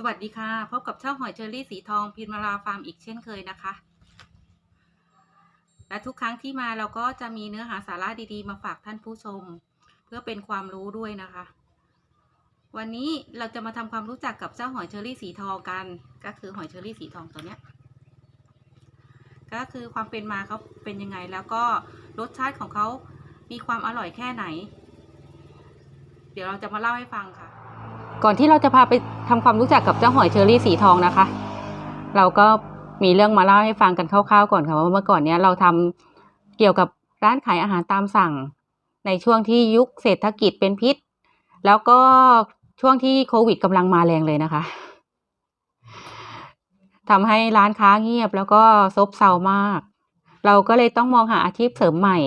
สวัสดีค่ะพบกับช่องหอยเชอรี่สีทองพินมาราฟาร์มอีกเช่นเคยนะคะ และทุกครั้งที่มาเราก็จะมีเนื้อหาสาระดีๆ มาฝากท่านผู้ชม เพื่อเป็นความรู้ด้วยนะคะ วันนี้เราจะมาทำความรู้จักกับเจ้าหอยเชอรี่สีทองกัน ก็คือหอยเชอรี่สีทองตัวเนี้ยก็คือความเป็นมาเขาเป็นยังไงแล้วก็รสชาติของเขามีความอร่อยแค่ไหน เดี๋ยวเราจะมาเล่าให้ฟังค่ะ ก่อนที่เราจะพาไปทำความรู้จักกับเจ้าหอยเชอรี่สีทองนะคะ เราก็มีเรื่องมาเล่าให้ฟังกันคร่าวๆก่อนค่ะว่าเมื่อก่อนเนี้ยเราทำเกี่ยวกับร้านขายอาหารตามสั่ง ในช่วงที่ยุคเศรษฐกิจเป็นพิษ แล้วก็ช่วงที่โควิดกำลังมาแรงเลยนะคะทำให้ร้านค้าเงียบแล้วก็ซบเซามาก เราก็เลยต้องมองหาอาชีพเสริมใหม่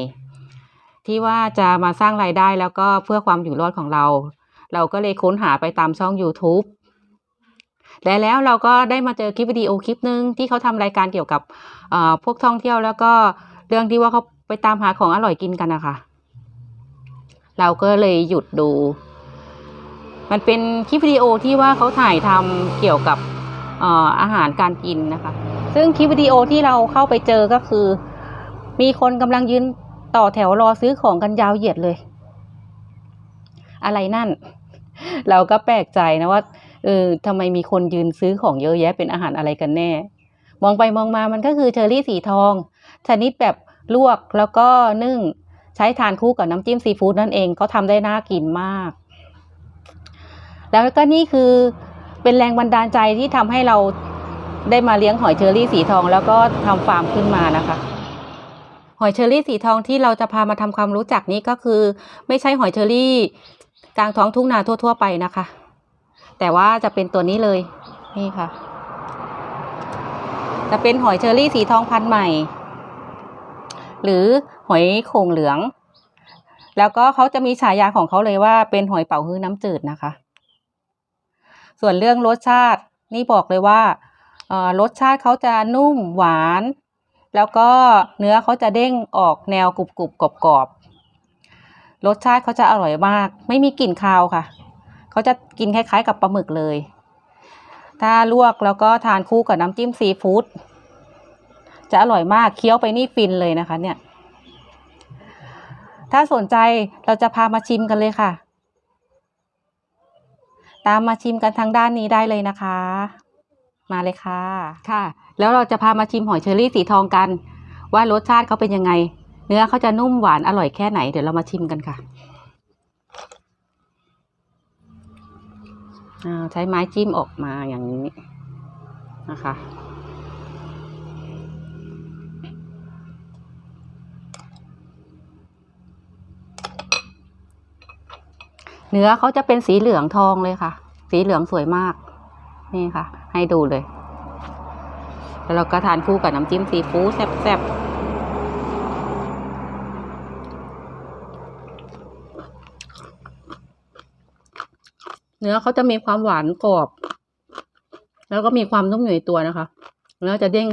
ที่ว่าจะมาสร้างรายได้แล้วก็เพื่อความอยู่รอดของเรา เราก็เลยค้นหาไปตามช่อง YouTube และแล้วเราก็ได้มาเจอคลิปวิดีโอคลิปหนึ่งที่เขาทำรายการเกี่ยวกับพวกท่องเที่ยวแล้วก็เรื่องที่ว่าเขาไปตามหาของอร่อยกินกันนะคะเราก็เลยหยุดดู มันเป็นคลิปวิดีโอที่ว่าเขาถ่ายทำเกี่ยวกับอาหารการกินนะคะ ซึ่งคลิปวิดีโอที่เราเข้าไปเจอก็คือ มีคนกำลังยืนต่อแถวรอซื้อของกันยาวเหยียดเลย อะไรนั่น เราก็แปลกใจนะว่าเออทำไมมีคนยืนซื้อของเยอะแยะเป็นอาหารอะไรกันแน่ มองไปมองมามันก็คือเชอรี่สีทอง ชนิดแบบลวกแล้วก็นึ่งใช้ทานคู่กับน้ำจิ้มซีฟู้ดนั่นเองเขาทำได้น่ากินมาก แล้วก็นี่คือเป็นแรงบันดาลใจที่ทำให้เราได้มาเลี้ยงหอยเชอรี่สีทอง แล้วก็ทำฟาร์มขึ้นมานะคะหอยเชอรี่สีทองที่เราจะพามาทำความรู้จักนี้ก็คือ ไม่ใช่หอยเชอรี่ กลางท้องทุ่งนาทั่ว ๆ ไปนะคะ แต่ว่าจะเป็นตัวนี้เลยนี่ค่ะ จะเป็นหอยเชอรี่สีทองพันใหม่ หรือหอยโข่งเหลือง แล้วก็เขาจะมีฉายาของเขาเลยว่าเป็นหอยเป๋าฮื้อน้ำจืดนะคะ ส่วนเรื่องรสชาตินี่บอกเลยว่าอ่อรสชาติเขาจะนุ่มหวาน แล้วก็เนื้อเขาจะเด้งออกแนวกรุบกรุบกรอบ รสชาติเขาจะอร่อยมาก ไม่มีกลิ่นคาวค่ะ เขาจะกินคล้าย ๆ กับปลาหมึกเลย ถ้าลวกแล้วก็ทานคู่กับน้ำจิ้มซีฟู้ดจะอร่อยมากเคี้ยวไปนี่ฟินเลยนะคะ เนี่ย ถ้าสนใจเราจะพามาชิมกันเลยค่ะ ตามมาชิมกันทางด้านนี้ได้เลยนะคะ มาเลยค่ะ ค่ะ แล้วเราจะพามาชิมหอยเชอรี่สีทองกัน ว่ารสชาติเขาเป็นยังไง เนื้อเขาจะนุ่มหวานอร่อยแค่ไหนเดี๋ยวเรามาชิมกันค่ะใช้ไม้จิ้มออกมาอย่างนี้นะคะเนื้อเขาจะเป็นสีเหลืองทองเลยค่ะ สีเหลืองสวยมาก นี่ค่ะ ให้ดูเลย แล้วเราก็ทานคู่กับน้ำจิ้มซีฟู้ดแซ่บๆ เนื้อเขาจะมีความหวานกรอบ แล้วก็มีความนุ่มอยู่ในตัวนะคะ แล้วจะเด้ง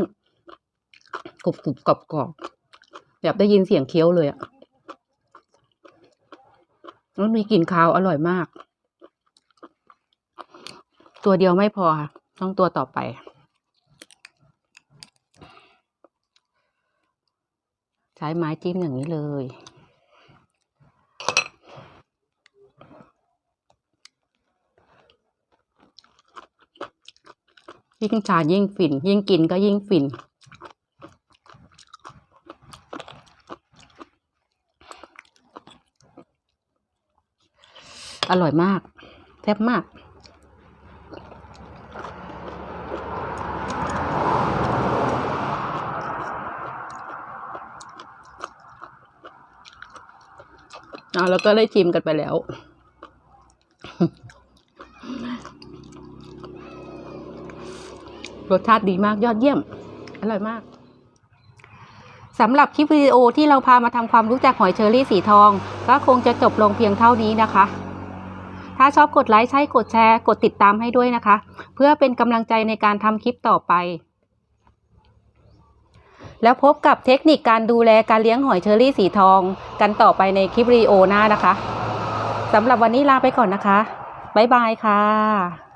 กรุบกรุบกรอบกรอบๆแบบได้ยินเสียงเคี้ยวเลยอะแล้วมีกลิ่นคาวอร่อยมาก ตัวเดียวไม่พอค่ะ ต้องตัวต่อไปใช้ไม้จิ้มอย่างนี้เลย ยิ่งทานยิ่งฝิ่น ยิ่งกินก็ยิ่งฝิ่น อร่อยมากแซ่บมากอ่าแล้วก็ได้ชิมกันไปแล้ว รสชาติดีมากยอดเยี่ยม อร่อยมากสำหรับคลิปวิดีโอที่เราพามาทำความรู้จักหอยเชอรี่สีทอง ก็คงจะจบลงเพียงเท่านี้นะคะ ถ้าชอบกดไลค์ใช่กดแชร์ กดติดตามให้ด้วยนะคะ เพื่อเป็นกำลังใจในการทำคลิปต่อไป แล้วพบกับเทคนิคการดูแลการเลี้ยงหอยเชอรี่สีทอง กันต่อไปในคลิปวิดีโอหน้านะคะสำหรับวันนี้ลาไปก่อนนะคะ บ๊ายบายค่ะ